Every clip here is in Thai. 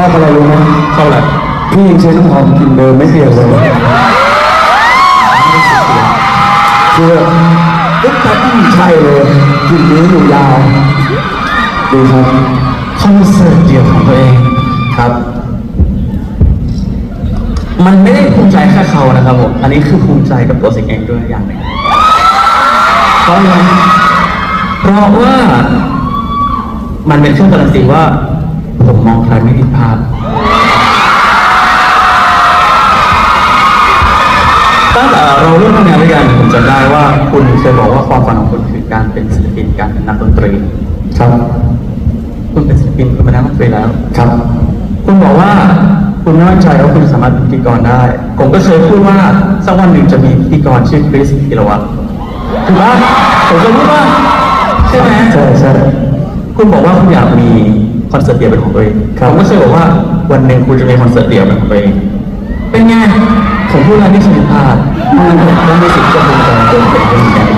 ชอบอะไรรู้ไหมชอบอะไรพี่ยังใช้น้ำหอมกลิ่นเดิมไม่เปลี่ยนเลยคือปุ๊บปั๊บใช่เลยกลิ่นนี้อยู่ยาวดีครับคอนเสิร์ตเดี่ยวของตัวเองครับ มันไม่ได้ภูมิใจแค่เขานะครับผมอันนี้คือภูมิใจกับตัวสิงเองด้วยอย่างหนึ่งเพราะอะไรเพราะว่ามันเป็นเครื่องการันตีว่า ผมมองใครไม่ผิดพลาดตั้งแต่เราเริ่มทำงานด้วยกันผมจำได้ว่าคุณเคยบอกว่าความฝันของคุณคือการเป็นศิลปินการเป็นนักดนตรี ครับ คุณเป็นศิลปินคุณเป็นนักดนตรีแล้ว ครับ คุณบอกว่าคุณไม่มั่นใจว่าคุณสามารถเป็นพิธีกรได้ ผมก็เคยพูดว่าสักวันหนึ่งจะมีพิธีกรชื่อคริสพิรวัตรถูกปะผมเคยพูดว่าใช่ไหมใช่ใช่คุณบอกว่าคุณอยากมี คอนเสิร์ตเดี่ยวเป็นของตัวเองครับ ผมก็เคยบอกว่าวันหนึ่งคุณจะมีคอนเสิร์ตเดี่ยวเป็นของตัวเอง เป็นไง ผมพูดอะไรที่ผิดพลาดงั้นผมต้องมีสิทธิ์จะภูมิใจตัวผมเองเหมือนกัน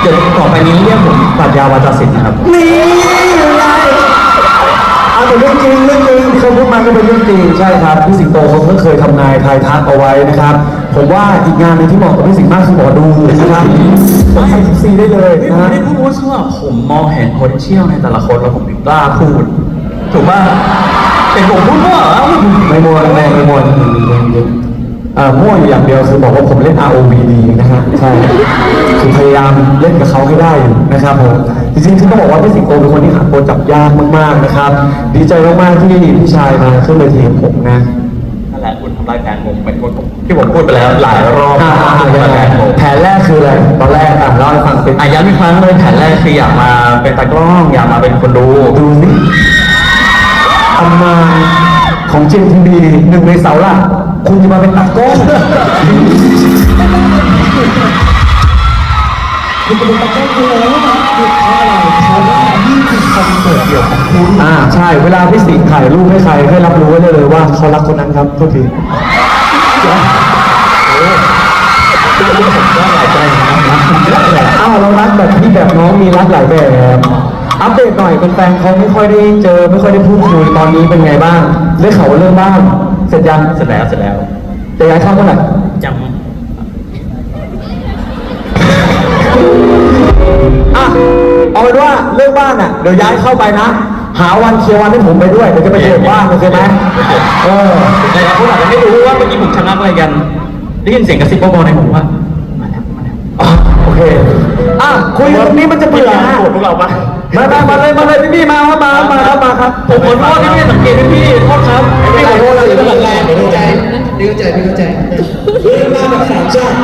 เดี๋ยวต่อไปนี้เรียกผมปรัชญาวาจาศิลป์นะครับ นี่อะไรเอาแต่เรื่องจริงเรื่องจริงที่เขาพูดมาก็เป็นเรื่องจริงใช่ครับพี่สิงโตเขาก็เคยทำนายทายทักเอาไว้นะครับ ผมว่าอีกงานหนึงที่เหมาะกับพี่สิงห์มากคือหมอดูนะครับ ผมทำซีได้เลยไม่นะผมฮะไม่ได้พูดว่าว่าผมมองเห็น potential ในแต่ละคนแล้วผมถึงกล้าพูด ถูกป่ะเป็นผมพูดว่าเหรอไม่มัวไม่มัวไม่มัวเอ่อมั่วอยู่อย่างเดียวคือบอกว่าผมเล่น ROV ดีนะฮะใช่คือพยายามเล่นกับเขาให้ได้อยู่นะครับผมจริงๆที่ต้องบอกว่าพี่สิงโตเป็นคนที่หาตัวจับยากมากๆนะครับ ดีใจมากๆที่พี่ชายมาขึ้นเวทีกับผมนะนั่นแหละ คุณทำลายแผนผมเป็นคนที่ผมพูดไปแล้วหลายรอบอ่าอ่าทำลายแผนผมแผนแรกคืออะไรตอนแรกอะเล่าให้ฟังเป็นอะย้ำอีกครั้งเลยแผนแรกคืออยากมาเป็นตากล้องอยากมาเป็นคนดู ดูสิตำนานของเจมทีบีหนึ่งในเสาหลักคุณจะมาเป็นตากล้องคุณจะเป็นตากล้องคุณแล้วนะคือเพราะอะไรเพราะว่า คือคอนเสิร์ตเดี่ยวของคุณอ่าใช่เวลาพี่สิงห์ถ่ายรูปให้ใครให้รับรู้ไว้ได้เลยว่าเขารักคนนั้นครับโทษทีผมก็หลายใจนะครับเยอะเลยอ้าวเรารักแบบพี่แบบน้องมีรักหลายแบบ อัปเดตหน่อยแฟนๆเขาไม่ค่อยได้เจอ ไม่ค่อยได้พูดคุยตอนนี้เป็นไงบ้างได้ข่าวว่าเรื่องบ้านเสร็จยังเสร็จแล้วเสร็จแล้วจะย้ายเข้าเมื่อไหร่ยังอะ รื่องบ้านอะเดี๋ยวย้ายเข้าไปนะ หาวันเคลียร์วันให้ผมไปด้วยเดี๋ยวจะไปเดทบ้านโอเคไหมเออแต่ละคนอาจจะไม่รู้ว่าเมื่อกี้ผมชะงักอะไรกันได้ยินเสียงกระซิบเบาๆในหูว่ามาแล้วมาแล้วอะโอเคอะคุยตรงนี้มันจะเบื่อฮะโกรธพวกเราปะมามามาเลยมาเลยพี่พี่มาครับมามาครับมาครับผมขอโทษที่ไม่ได้สังเกตพี่พี่โทษครับไม่ขอโทษเลยไม่เข้าใจไม่เข้าใจไม่เข้าใจไม่เข้าใจเรื่องราวแบบสามชาติ